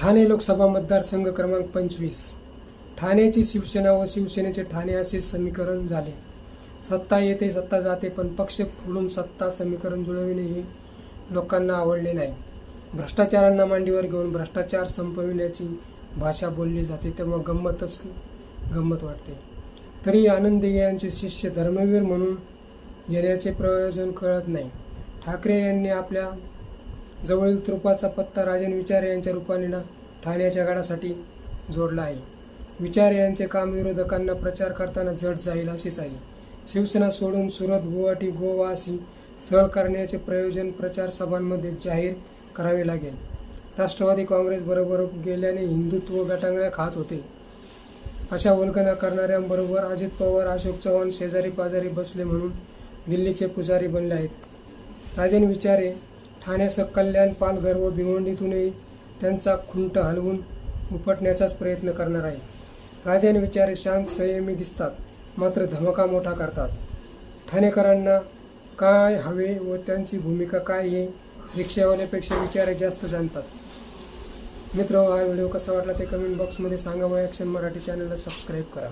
ठाणे लोकसभा मतदारसंघ क्रमांक पंचवीस. ठाण्याची शिवसेना व शिवसेनेचे ठाणे असे समीकरण झाले. सत्ता येते सत्ता जाते पण पक्ष फुलून सत्ता समीकरण जुळविणे हे लोकांना आवडले नाही. भ्रष्टाचारांना मांडीवर घेऊन भ्रष्टाचार संपविण्याची भाषा बोलली जाते तेव्हा गंमतच गंमत वाटते. तरी आनंद यांचे शिष्य धर्मवीर म्हणून येण्याचे प्रयोजन कळत नाही. ठाकरे यांनी आपल्या जवळील त्रुपाचा पत्ता राजन विचारे यांच्या रूपाने ना ठाण्याच्या गडासाठी जोडला आहे. विचारे यांचे काम विरोधकांना प्रचार करताना जड जाईल असेच आहे. शिवसेना सोडून सुरत गुवाहाटी गोवा अशी सहल करण्याचे प्रयोजन प्रचार सभांमध्ये जाहीर करावे लागेल. राष्ट्रवादी काँग्रेसबरोबर गेल्याने हिंदुत्व गटांगळ्या खात होते. अशा वल्गना करणाऱ्यांबरोबर अजित पवार अशोक चव्हाण शेजारी पाजारी बसले म्हणून दिल्लीचे पुजारी बनले आहेत. राजन विचारे ठाण्यासह कल्याण पालघर व भिवंडीतूनही त्यांचा खुंट हलवून उपटण्याचाच प्रयत्न करणार आहे. राजन विचारे शांत संयमी दिसतात मात्र धमका मोठा करतात. ठाणेकरांना काय हवे व त्यांची भूमिका काय हे रिक्षावाल्यापेक्षा विचारे जास्त जाणतात. मित्र हा व्हिडिओ कसा वाटला ते कमेंट बॉक्समध्ये सांगा व ॲक्शन मराठी चॅनलला सबस्क्राईब करा.